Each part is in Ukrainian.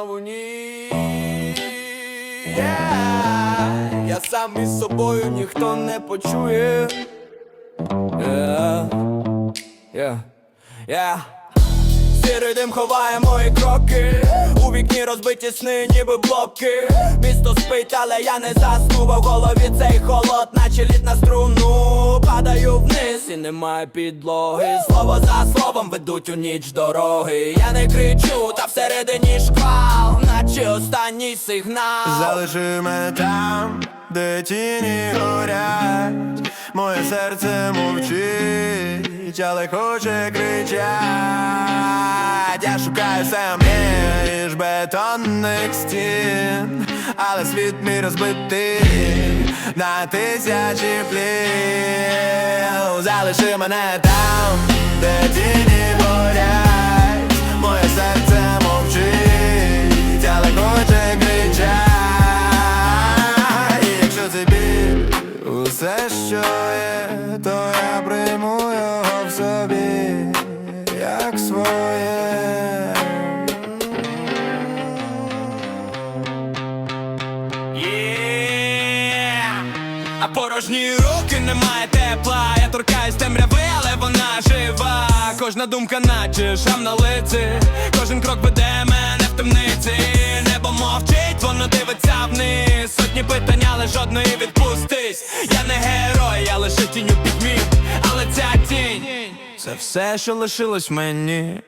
знову ні. Yeah. Я сам із собою ніхто не почує. Yeah. Yeah. Yeah. Сірий дим ховає мої кроки У вікні розбиті сни, ніби блоки Місто спить, але я не заснув А в голові цей холод, наче лід на струну і немає підлоги. Слово за словом ведуть у ніч дороги. Я не кричу, та всередині шквал Наче останній сигнал. Залиши мене там, де тіні горять, моє серце мовчить, але хоче кричать. Я шукаю сам між бетонних стін, але світ мій розбитий на тисячі Залиши мене там, де тіні горять, моє серце мовчить, але хоче кричать. І якщо це біль, усе, що є, то я прийму його в собі, як своє. Yeah. А порожні руки немає тепла. Я торкаюсь темряви, але вона жива. Кожна думка, наче шрам на лиці. Кожен крок веде мене в темниці. Небо мовчить, воно дивиться вниз. Сотні питань, але жодної відпустись. Я не герой, я лише тінь у пітьмі. Але ця тінь це все, що лишилось мені.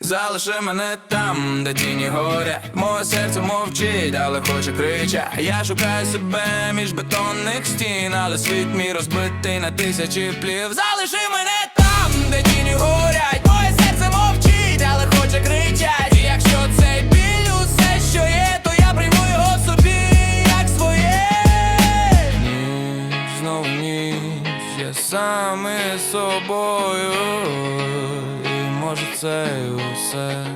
Залиши мене там, де тіні горя, Моє серце мовчить, але хоче крича. Я шукаю себе між бетонних стін, але світ мій розбитий на тисячі плів. Залиши мене із собою. І може це і усе